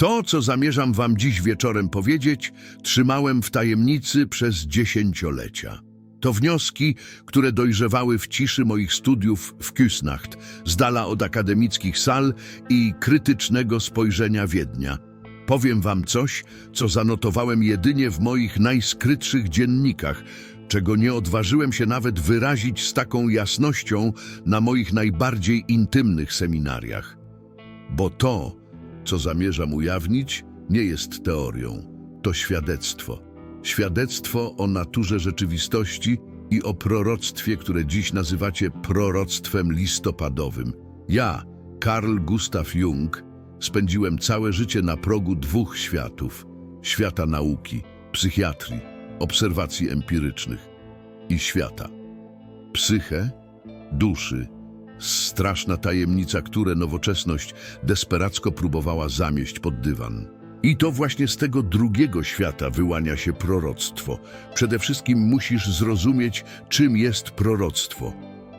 To, co zamierzam wam dziś wieczorem powiedzieć, trzymałem w tajemnicy przez dziesięciolecia. To wnioski, które dojrzewały w ciszy moich studiów w Küsnacht, z dala od akademickich sal i krytycznego spojrzenia Wiednia. Powiem wam coś, co zanotowałem jedynie w moich najskrytszych dziennikach, czego nie odważyłem się nawet wyrazić z taką jasnością na moich najbardziej intymnych seminariach. Bo to, co zamierzam ujawnić, nie jest teorią, to świadectwo. Świadectwo o naturze rzeczywistości i o proroctwie, które dziś nazywacie proroctwem listopadowym. Ja, Carl Gustav Jung, spędziłem całe życie na progu dwóch światów: świata nauki, psychiatrii, obserwacji empirycznych i świata. Psychę, duszy, straszna tajemnica, które nowoczesność desperacko próbowała zamieść pod dywan. I to właśnie z tego drugiego świata wyłania się proroctwo. Przede wszystkim musisz zrozumieć, czym jest proroctwo.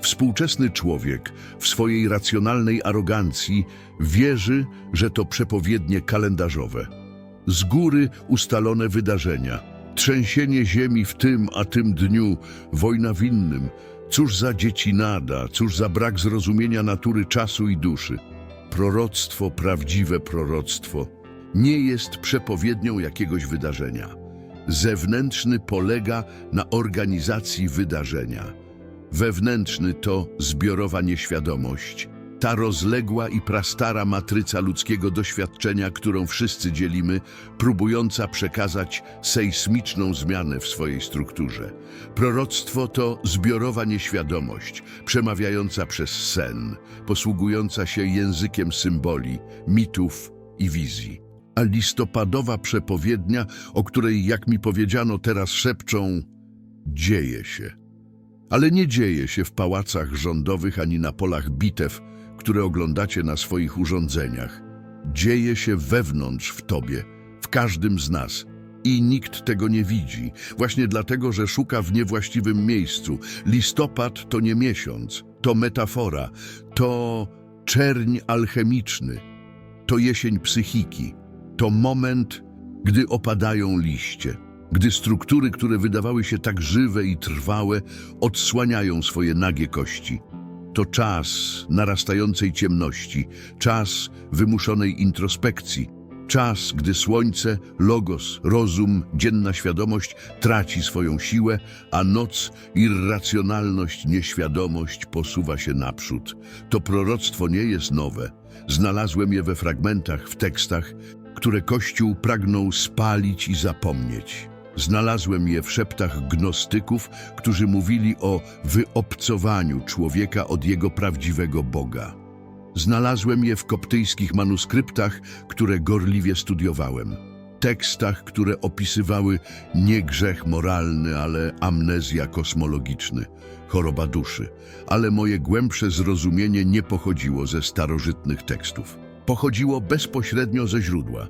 Współczesny człowiek w swojej racjonalnej arogancji wierzy, że to przepowiednie kalendarzowe. Z góry ustalone wydarzenia, trzęsienie ziemi w tym a tym dniu, wojna w innym. Cóż za dziecinada, cóż za brak zrozumienia natury czasu i duszy. Proroctwo, prawdziwe proroctwo, nie jest przepowiednią jakiegoś wydarzenia. Zewnętrzny polega na organizacji wydarzenia. Wewnętrzny to zbiorowa nieświadomość, ta rozległa i prastara matryca ludzkiego doświadczenia, którą wszyscy dzielimy, próbująca przekazać sejsmiczną zmianę w swojej strukturze. Proroctwo to zbiorowa nieświadomość, przemawiająca przez sen, posługująca się językiem symboli, mitów i wizji. A listopadowa przepowiednia, o której, jak mi powiedziano, teraz szepczą, dzieje się. Ale nie dzieje się w pałacach rządowych ani na polach bitew, które oglądacie na swoich urządzeniach. Dzieje się wewnątrz w tobie, w każdym z nas. I nikt tego nie widzi, właśnie dlatego, że szuka w niewłaściwym miejscu. Listopad to nie miesiąc, to metafora, to czerń alchemiczny, to jesień psychiki, to moment, gdy opadają liście, gdy struktury, które wydawały się tak żywe i trwałe, odsłaniają swoje nagie kości. To czas narastającej ciemności, czas wymuszonej introspekcji, czas, gdy słońce, logos, rozum, dzienna świadomość traci swoją siłę, a noc, irracjonalność, nieświadomość posuwa się naprzód. To proroctwo nie jest nowe. Znalazłem je we fragmentach, w tekstach, które Kościół pragnął spalić i zapomnieć. Znalazłem je w szeptach gnostyków, którzy mówili o wyobcowaniu człowieka od jego prawdziwego Boga. Znalazłem je w koptyjskich manuskryptach, które gorliwie studiowałem. Tekstach, które opisywały nie grzech moralny, ale amnezja kosmologiczny, choroba duszy. Ale moje głębsze zrozumienie nie pochodziło ze starożytnych tekstów. Pochodziło bezpośrednio ze źródła.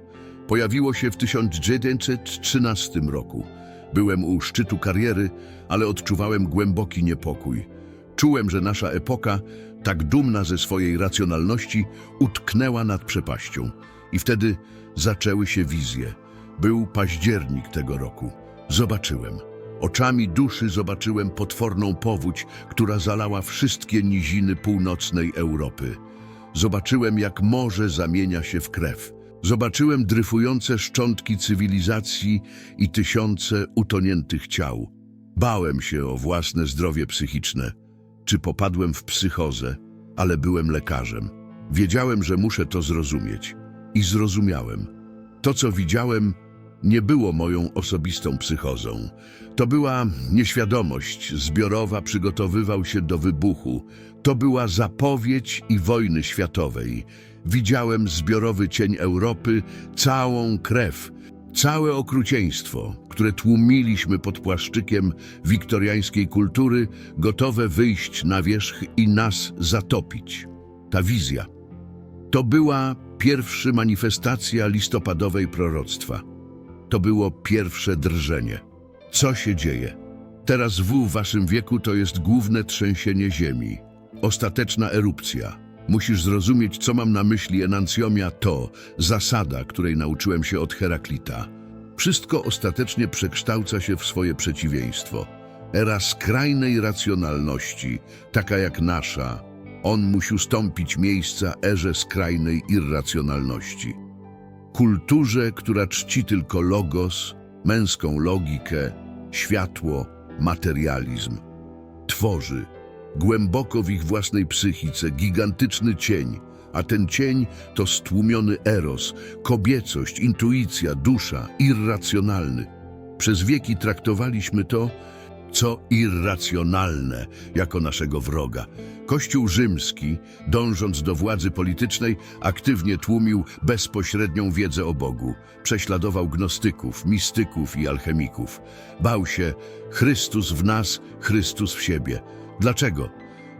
Pojawiło się w 1913 roku. Byłem u szczytu kariery, ale odczuwałem głęboki niepokój. Czułem, że nasza epoka, tak dumna ze swojej racjonalności, utknęła nad przepaścią. I wtedy zaczęły się wizje. Był październik tego roku. Zobaczyłem. Oczami duszy zobaczyłem potworną powódź, która zalała wszystkie niziny północnej Europy. Zobaczyłem, jak morze zamienia się w krew. Zobaczyłem dryfujące szczątki cywilizacji i tysiące utoniętych ciał. Bałem się o własne zdrowie psychiczne. Czy popadłem w psychozę, ale byłem lekarzem. Wiedziałem, że muszę to zrozumieć. I zrozumiałem. To, co widziałem, nie było moją osobistą psychozą. To była nieświadomość zbiorowa, przygotowywał się do wybuchu. To była zapowiedź i wojny światowej. Widziałem zbiorowy cień Europy, całą krew, całe okrucieństwo, które tłumiliśmy pod płaszczykiem wiktoriańskiej kultury, gotowe wyjść na wierzch i nas zatopić. Ta wizja to była pierwsza manifestacja listopadowej proroctwa. To było pierwsze drżenie. Co się dzieje? Teraz w waszym wieku to jest główne trzęsienie ziemi, ostateczna erupcja. Musisz zrozumieć, co mam na myśli enancjomia to zasada, której nauczyłem się od Heraklita. Wszystko ostatecznie przekształca się w swoje przeciwieństwo. Era skrajnej racjonalności, taka jak nasza, on musi ustąpić miejsca erze skrajnej irracjonalności. Kulturze, która czci tylko logos, męską logikę, światło, materializm. Tworzy, głęboko w ich własnej psychice, gigantyczny cień, a ten cień to stłumiony eros, kobiecość, intuicja, dusza, irracjonalny. Przez wieki traktowaliśmy to, co irracjonalne, jako naszego wroga. Kościół rzymski, dążąc do władzy politycznej, aktywnie tłumił bezpośrednią wiedzę o Bogu. Prześladował gnostyków, mistyków i alchemików. Bał się Chrystus w nas, Chrystus w siebie. Dlaczego?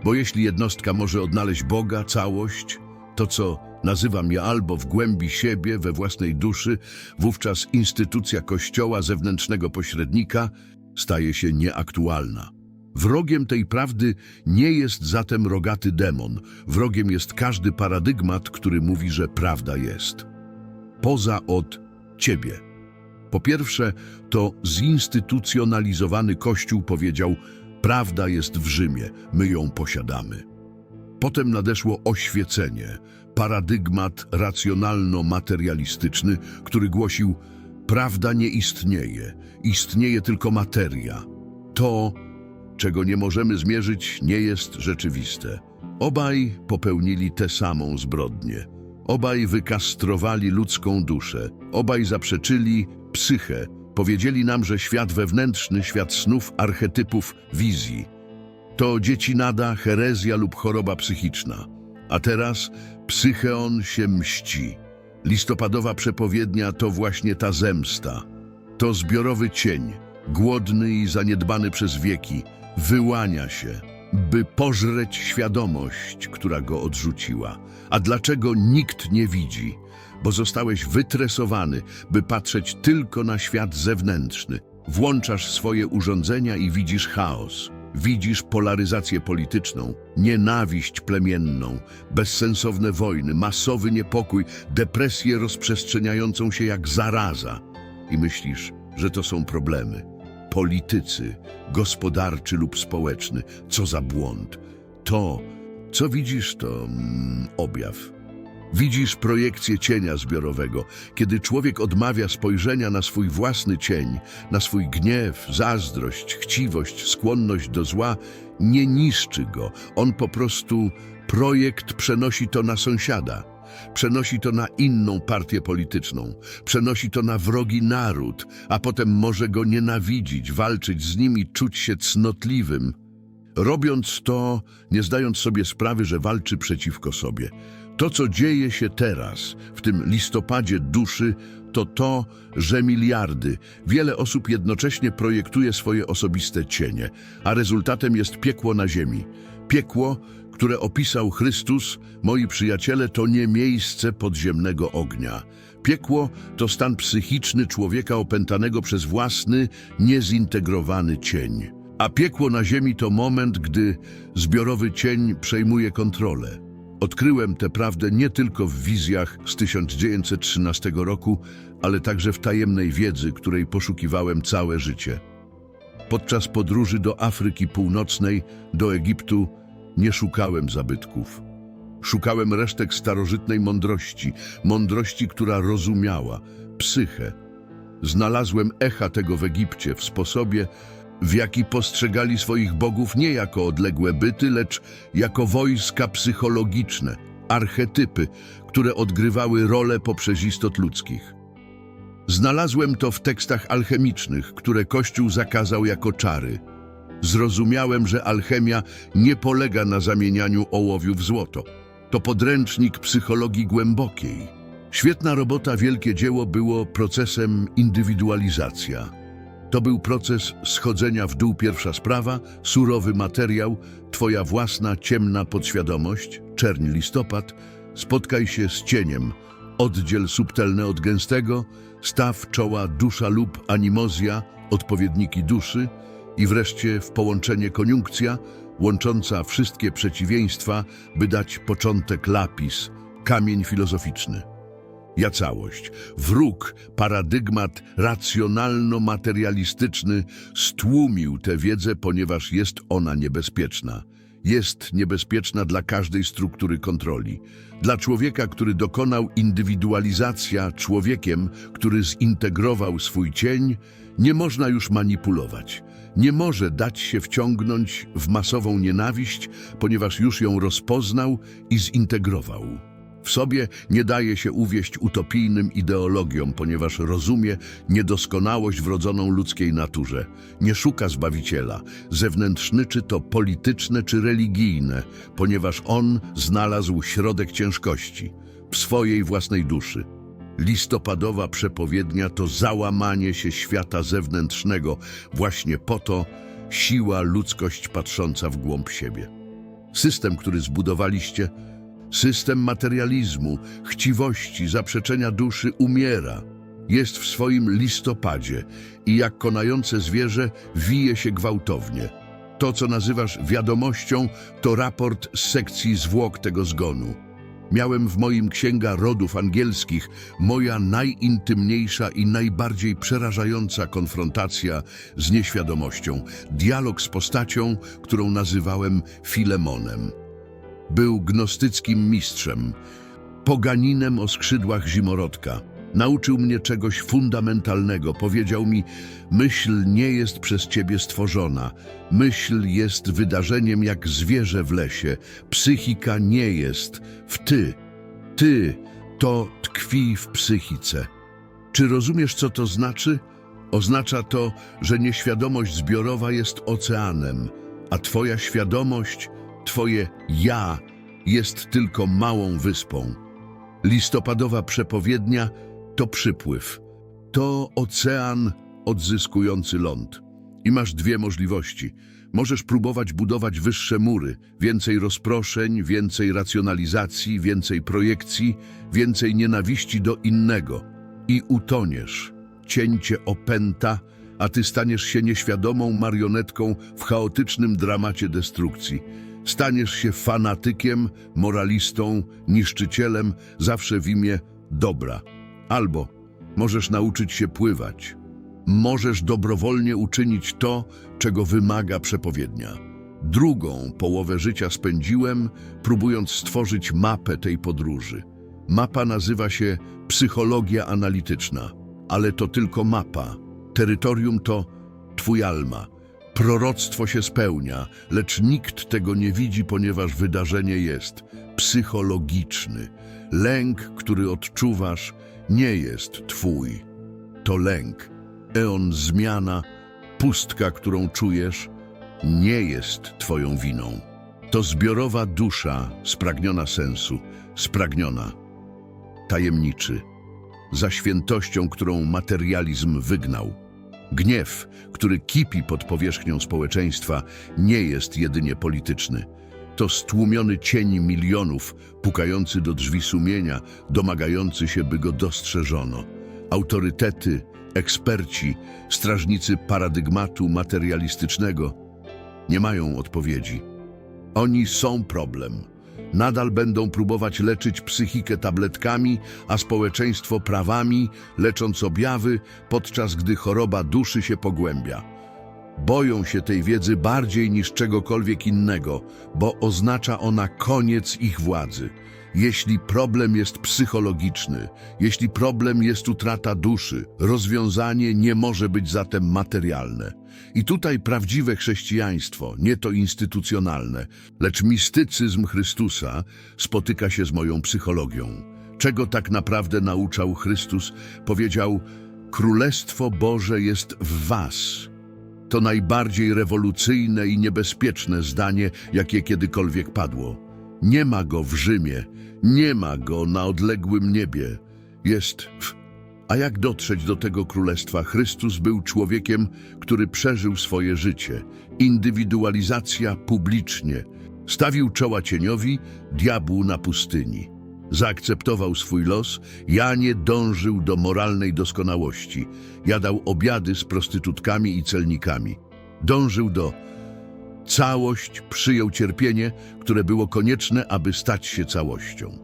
Bo jeśli jednostka może odnaleźć Boga, całość, to co nazywam ja albo w głębi siebie, we własnej duszy, wówczas instytucja Kościoła zewnętrznego pośrednika staje się nieaktualna. Wrogiem tej prawdy nie jest zatem rogaty demon, wrogiem jest każdy paradygmat, który mówi, że prawda jest. Poza od ciebie. Po pierwsze, to zinstytucjonalizowany Kościół powiedział, prawda jest w Rzymie, my ją posiadamy. Potem nadeszło oświecenie, paradygmat racjonalno-materialistyczny, który głosił, prawda nie istnieje, istnieje tylko materia. To, czego nie możemy zmierzyć, nie jest rzeczywiste. Obaj popełnili tę samą zbrodnię. Obaj wykastrowali ludzką duszę. Obaj zaprzeczyli psychę. Powiedzieli nam, że świat wewnętrzny, świat snów, archetypów, wizji. To dziecinada, herezja lub choroba psychiczna. A teraz psycheon się mści. Listopadowa przepowiednia to właśnie ta zemsta. To zbiorowy cień, głodny i zaniedbany przez wieki, wyłania się, by pożreć świadomość, która go odrzuciła. A dlaczego nikt nie widzi? Bo zostałeś wytresowany, by patrzeć tylko na świat zewnętrzny. Włączasz swoje urządzenia i widzisz chaos. Widzisz polaryzację polityczną, nienawiść plemienną, bezsensowne wojny, masowy niepokój, depresję rozprzestrzeniającą się jak zaraza. I myślisz, że to są problemy. Politycy, gospodarczy lub społeczny. Co za błąd. To, co widzisz, to mm, objaw. Widzisz projekcję cienia zbiorowego, kiedy człowiek odmawia spojrzenia na swój własny cień, na swój gniew, zazdrość, chciwość, skłonność do zła, nie niszczy go. On po prostu projekt przenosi to na sąsiada. Przenosi to na inną partię polityczną, przenosi to na wrogi naród, a potem może go nienawidzić, walczyć z nim i czuć się cnotliwym. Robiąc to, nie zdając sobie sprawy, że walczy przeciwko sobie. To, co dzieje się teraz, w tym listopadzie duszy, to to, że miliardy, wiele osób jednocześnie projektuje swoje osobiste cienie, a rezultatem jest piekło na ziemi. Piekło, które opisał Chrystus, moi przyjaciele, to nie miejsce podziemnego ognia. Piekło to stan psychiczny człowieka opętanego przez własny, niezintegrowany cień. A piekło na ziemi to moment, gdy zbiorowy cień przejmuje kontrolę. Odkryłem tę prawdę nie tylko w wizjach z 1913 roku, ale także w tajemnej wiedzy, której poszukiwałem całe życie. Podczas podróży do Afryki Północnej, do Egiptu, nie szukałem zabytków. Szukałem resztek starożytnej mądrości, mądrości, która rozumiała psychę. Znalazłem echa tego w Egipcie, w sposobie, w jaki postrzegali swoich bogów nie jako odległe byty, lecz jako wojska psychologiczne, archetypy, które odgrywały rolę poprzez istot ludzkich. Znalazłem to w tekstach alchemicznych, które Kościół zakazał jako czary. Zrozumiałem, że alchemia nie polega na zamienianiu ołowiu w złoto. To podręcznik psychologii głębokiej. Świetna robota, wielkie dzieło było procesem indywidualizacja. To był proces schodzenia w dół pierwsza sprawa, surowy materiał, twoja własna ciemna podświadomość, czerń listopad, spotkaj się z cieniem, oddziel subtelne od gęstego, staw czoła dusza lub animozja, odpowiedniki duszy i wreszcie w połączenie koniunkcja, łącząca wszystkie przeciwieństwa, by dać początek lapis, kamień filozoficzny. Ja całość, wróg, paradygmat racjonalno-materialistyczny stłumił tę wiedzę, ponieważ jest ona niebezpieczna. Jest niebezpieczna dla każdej struktury kontroli. Dla człowieka, który dokonał indywidualizacja człowiekiem, który zintegrował swój cień, nie można już manipulować. Nie może dać się wciągnąć w masową nienawiść, ponieważ już ją rozpoznał i zintegrował. W sobie nie daje się uwieść utopijnym ideologiom, ponieważ rozumie niedoskonałość wrodzoną ludzkiej naturze. Nie szuka Zbawiciela, zewnętrzny czy to polityczne czy religijne, ponieważ on znalazł środek ciężkości w swojej własnej duszy. Listopadowa przepowiednia to załamanie się świata zewnętrznego, właśnie po to siła ludzkość patrząca w głąb siebie. System, który zbudowaliście, system materializmu, chciwości, zaprzeczenia duszy umiera. Jest w swoim listopadzie i jak konające zwierzę wije się gwałtownie. To, co nazywasz wiadomością, to raport z sekcji zwłok tego zgonu. Miałem w moim księga rodów angielskich moja najintymniejsza i najbardziej przerażająca konfrontacja z nieświadomością, dialog z postacią, którą nazywałem Filemonem. Był gnostyckim mistrzem, poganinem o skrzydłach zimorodka. Nauczył mnie czegoś fundamentalnego. Powiedział mi, myśl nie jest przez ciebie stworzona. Myśl jest wydarzeniem jak zwierzę w lesie. Psychika nie jest w ty. Ty to tkwi w psychice. Czy rozumiesz, co to znaczy? Oznacza to, że nieświadomość zbiorowa jest oceanem, a twoja świadomość, twoje ja jest tylko małą wyspą. Listopadowa przepowiednia to przypływ. To ocean odzyskujący ląd. I masz dwie możliwości. Możesz próbować budować wyższe mury, więcej rozproszeń, więcej racjonalizacji, więcej projekcji, więcej nienawiści do innego. I utoniesz. Cięcie opęta, a ty staniesz się nieświadomą marionetką w chaotycznym dramacie destrukcji. Staniesz się fanatykiem, moralistą, niszczycielem, zawsze w imię dobra. Albo możesz nauczyć się pływać. Możesz dobrowolnie uczynić to, czego wymaga przepowiednia. Drugą połowę życia spędziłem, próbując stworzyć mapę tej podróży. Mapa nazywa się psychologia analityczna, ale to tylko mapa. Terytorium to twój alma. Proroctwo się spełnia, lecz nikt tego nie widzi, ponieważ wydarzenie jest psychologiczny. Lęk, który odczuwasz, nie jest twój. To lęk. Eon zmiana, pustka, którą czujesz, nie jest twoją winą. To zbiorowa dusza spragniona sensu, spragniona, tajemniczy, za świętością, którą materializm wygnał. Gniew, który kipi pod powierzchnią społeczeństwa, nie jest jedynie polityczny. To stłumiony cień milionów, pukający do drzwi sumienia, domagający się, by go dostrzeżono. Autorytety, eksperci, strażnicy paradygmatu materialistycznego nie mają odpowiedzi. Oni są problem. Nadal będą próbować leczyć psychikę tabletkami, a społeczeństwo prawami, lecząc objawy, podczas gdy choroba duszy się pogłębia. Boją się tej wiedzy bardziej niż czegokolwiek innego, bo oznacza ona koniec ich władzy. Jeśli problem jest psychologiczny, jeśli problem jest utrata duszy, rozwiązanie nie może być zatem materialne. I tutaj prawdziwe chrześcijaństwo, nie to instytucjonalne, lecz mistycyzm Chrystusa spotyka się z moją psychologią. Czego tak naprawdę nauczał Chrystus? Powiedział, Królestwo Boże jest w was. To najbardziej rewolucyjne i niebezpieczne zdanie, jakie kiedykolwiek padło. Nie ma go w Rzymie, nie ma go na odległym niebie. Jest w... A jak dotrzeć do tego królestwa? Chrystus był człowiekiem, który przeżył swoje życie. Indywidualizacja publicznie. Stawił czoła cieniowi, diabłu na pustyni. Zaakceptował swój los, ja nie dążył do moralnej doskonałości. Jadał obiady z prostytutkami i celnikami. Dążył do Całość przyjął cierpienie, które było konieczne, aby stać się całością.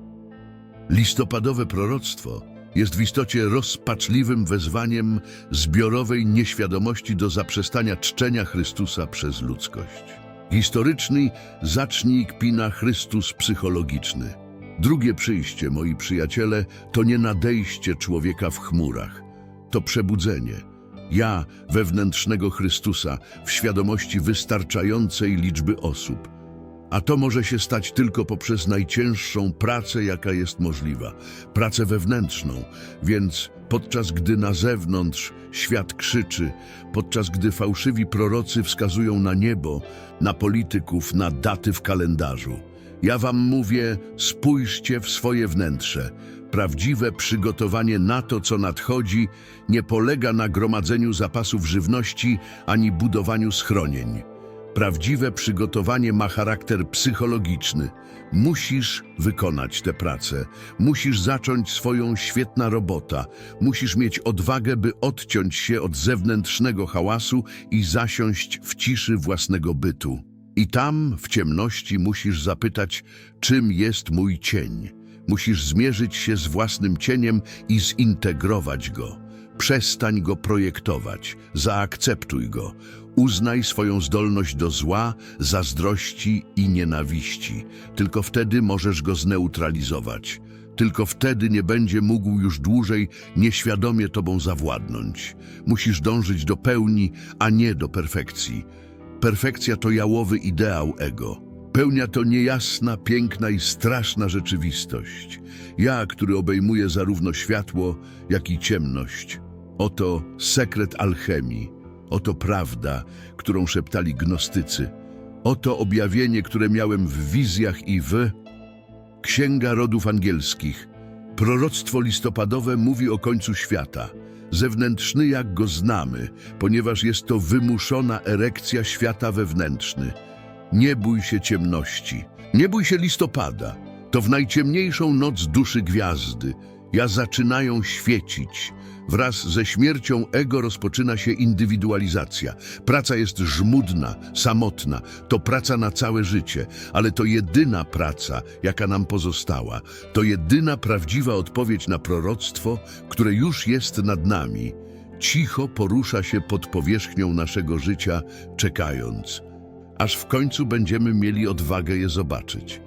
Listopadowe proroctwo jest w istocie rozpaczliwym wezwaniem zbiorowej nieświadomości do zaprzestania czczenia Chrystusa przez ludzkość. Historyczny zacznij kpina Chrystus psychologiczny. Drugie przyjście, moi przyjaciele, to nie nadejście człowieka w chmurach, to przebudzenie. Ja, wewnętrznego Chrystusa, w świadomości wystarczającej liczby osób. A to może się stać tylko poprzez najcięższą pracę, jaka jest możliwa pracę wewnętrzną. Więc podczas gdy na zewnątrz świat krzyczy, podczas gdy fałszywi prorocy wskazują na niebo, na polityków, na daty w kalendarzu, ja wam mówię: spójrzcie w swoje wnętrze. Prawdziwe przygotowanie na to, co nadchodzi, nie polega na gromadzeniu zapasów żywności ani budowaniu schronień. Prawdziwe przygotowanie ma charakter psychologiczny. Musisz wykonać tę pracę. Musisz zacząć swoją świetna robota. Musisz mieć odwagę, by odciąć się od zewnętrznego hałasu i zasiąść w ciszy własnego bytu. I tam, w ciemności, musisz zapytać, czym jest mój cień. Musisz zmierzyć się z własnym cieniem i zintegrować go. Przestań go projektować, zaakceptuj go. Uznaj swoją zdolność do zła, zazdrości i nienawiści. Tylko wtedy możesz go zneutralizować. Tylko wtedy nie będzie mógł już dłużej nieświadomie tobą zawładnąć. Musisz dążyć do pełni, a nie do perfekcji. Perfekcja to jałowy ideał ego. Pełnia to niejasna, piękna i straszna rzeczywistość. Ja, który obejmuje zarówno światło, jak i ciemność. Oto sekret alchemii. Oto prawda, którą szeptali gnostycy. Oto objawienie, które miałem w wizjach i w... Księga Rodów Angielskich. Proroctwo listopadowe mówi o końcu świata. Zewnętrzny jak go znamy, ponieważ jest to wymuszona erekcja świata wewnętrzny. Nie bój się ciemności. Nie bój się listopada. To w najciemniejszą noc duszy gwiazdy. Ja zaczynają świecić. Wraz ze śmiercią ego rozpoczyna się indywidualizacja. Praca jest żmudna, samotna. To praca na całe życie, ale to jedyna praca, jaka nam pozostała. To jedyna prawdziwa odpowiedź na proroctwo, które już jest nad nami. Cicho porusza się pod powierzchnią naszego życia, czekając, aż w końcu będziemy mieli odwagę je zobaczyć.